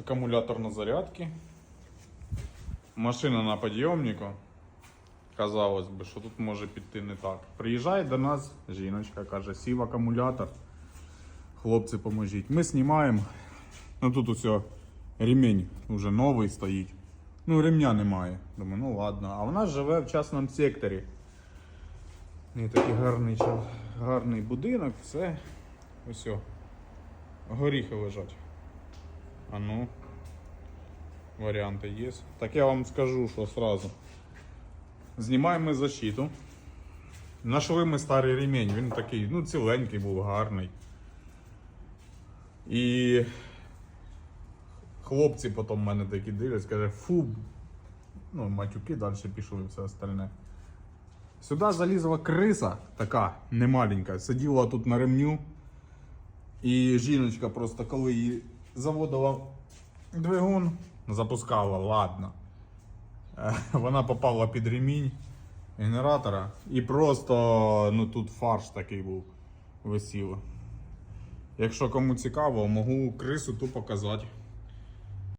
Акумулятор на зарядці. Машина на підйомнику. Казалось би, що тут може піти не так. Приїжджає до нас жіночка, каже, сів акумулятор. Хлопці, поможіть. Ми знімаємо. Ну тут усе ремінь вже новий стоїть. Ну, ремня немає. Думаю, ну ладно. А вона живе в частному секторі. І такий гарний, гарний будинок, все. Ось. Горіхи лежать. А ну. Варіанти є. Так я вам скажу, що сразу. Знімаємо защиту. Нашли ми старий ремінь, він такий, ну, ціленький був, гарний. І хлопці потім мене такі дивляться, каже, фу, ну, матюки далі пішли все остальне. Сюди залізла криса, така немаленька, сиділа тут на ремню. І жіночка просто коли її заводила двигун, запускала, ладно. Е, Вона попала під ремінь генератора і просто ну тут фарш такий був висів. Якщо кому цікаво, можу крису ту показати.